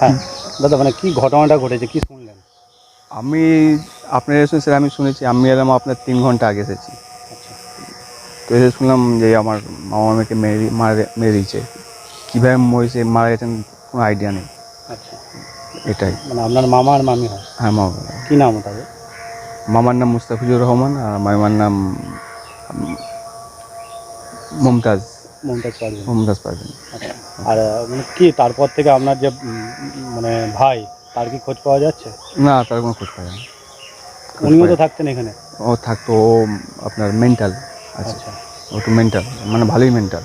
হ্যাঁ। দাদা মানে কি ঘটনাটা ঘটেছে? কি শুনলেন? আমি আপনার এসেছেন স্যার আমি শুনেছি। আমি এলাম আপনার তিন ঘণ্টা আগে এসেছি। আচ্ছা। তো এসে শুনলাম যে আমার মামা মামিকে মেরে মারে মেরে দিয়েছে। কীভাবে মরেছে মারা গেছেন কোনো আইডিয়া নেই। আচ্ছা। এটাই। মানে আপনার মামা আর মামি হয়? হ্যাঁ মামা। কি নাম তাদের মামার নাম মুস্তাফিজুর রহমান আর মামার নাম মমতাজ। মমতাজ পারভিন মমতাজ পারবেন আচ্ছা। আর মানে কি তারপর থেকে আপনার যে মানে ভাই তার কি খোঁজ পাওয়া যাচ্ছে? না তার কোনো খোঁজ পায় না উনিও তো থাকতেন এখানে? ও থাকতো ও আপনার মেন্টাল আচ্ছা। ও একটু মেন্টাল মানে ভালোই মেন্টাল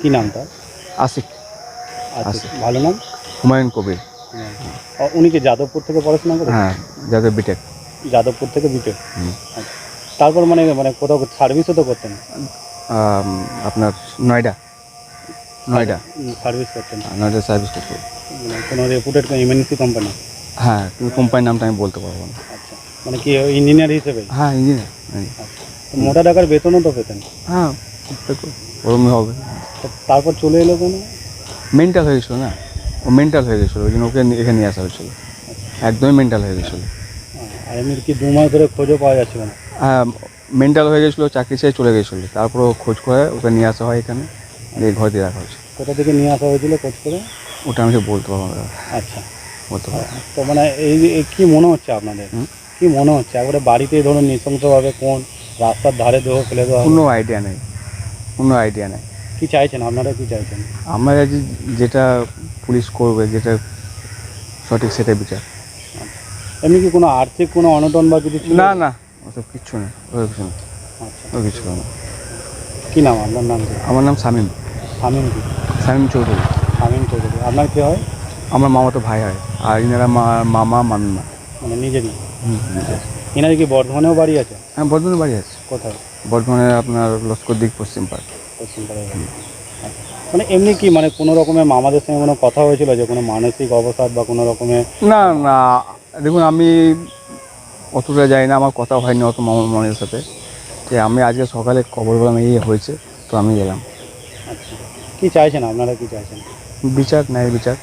কি নাম তার? আশিক। আচ্ছা আছে। ভালো নাম? হুমায়ুন কবির। উনি কি যাদবপুর থেকে পড়াশোনা করে হ্যাঁ যাদের বিটেক যাদবপুর থেকে বিটে হুম। আচ্ছা। তারপর মানে মানে কোথাও সার্ভিসও তো করতেন? আপনার নয়ডা। নয়ডা। সার্ভিস করতেন। নয়ডা সার্ভিস করতো মানে কোনো রেপুটেড এমএনসি কোম্পানি হ্যাঁ কোম্পানির নামটা আমি বলতে পারব না। আচ্ছা মানে কি ইঞ্জিনিয়ার হিসেবে? হ্যাঁ ইঞ্জিনিয়ার আচ্ছা মোটা টাকার বেতনও তো পেতেন। হ্যাঁ ওরমই হবে। তারপর চলে এলো কেন? মেন্টাল হয়ে গেছিল না ও মেন্টাল হয়ে গেছিল ওই জন্য ওকে এখানে নিয়ে আসা হয়েছিল। একদমই মেন্টাল হয়ে গেছিল আর এমনি কি দু মাস ধরে খোঁজও পাওয়া যাচ্ছিল না? হ্যাঁ মেন্টাল হয়ে গেছিল চাকরি ছেড়ে চলে গেছিল। তারপর খোঁজ করে ওকে নিয়ে আসা হয় এখানে। এই ঘর দিয়ে রাখা হয়েছে। কোথা থেকে নিয়ে আসা হয়েছিল খোঁজ করে? ওটা আমি বলতে পারব না। আচ্ছা। বলতে পারব না। তো মানে এই এই কি মনে হচ্ছে আপনাদের? হুম? কি মনে হচ্ছে? একবারে বাড়িতেই ধরুন নৃশংসভাবে কোন রাস্তার ধারে দেহ ফেলে দেওয়া হলো? কোনো আইডিয়া নেই। কোনো আইডিয়া নেই। কি চাইছেন? আপনারা কি চাইছেন? আমরা যে- যেটা পুলিশ করবে যেটা সঠিক সেটা বিচার। এমনি কি কোনো আর্থিক কোনো অনটন বা কিছু ছিল? না না। ওসব কিচ্ছু না ওসব কিছু না। আচ্ছা। ওসব কিছু না। কি নাম? আপনার নাম কি? আমার নাম শামীম। শামীম কি? শামীম চৌধুরী। শামীম চৌধুরী। আপনার কি হয়? আমার মামাতো ভাই হয় আর ইনারা মা মামা মামিমা। মানে নিজেরই এনার কি বর্ধমানেও বাড়ি আছে? হ্যাঁ বর্ধমানে বাড়ি আছে। কোথায়? বর্ধমানে আপনার লস্কর দিক পশ্চিম পার্ক বাড়ি। আচ্ছা। মানে এমনি কি মানে কোনো রকমের মামাদের সঙ্গে কোনো কথা হয়েছিল যে কোনো মানসিক অবসাদ বা কোনো রকমের না না। দেখুন আমি অতটা যাই না আমার কথা হয়নি অত মামা মনের সাথে। যে আমি আজকে সকালে খবর পেলাম এই হয়েছে তো আমি গেলাম। আচ্ছা। কি চাইছেন আপনারা কি চাইছেন? বিচার ন্যায় বিচার।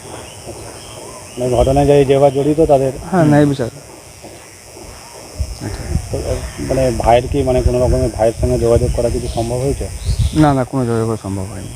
মানে ঘটনায় যাই যেবার জড়িত তাদের হ্যাঁ ন্যায় বিচার। তো, মানে ভাইয়ের কি মানে কোনো রকমের ভাইয়ের সঙ্গে যোগাযোগ করা কিছু সম্ভব হয়েছে? না না কোনো যোগাযোগ করা সম্ভব হয়নি।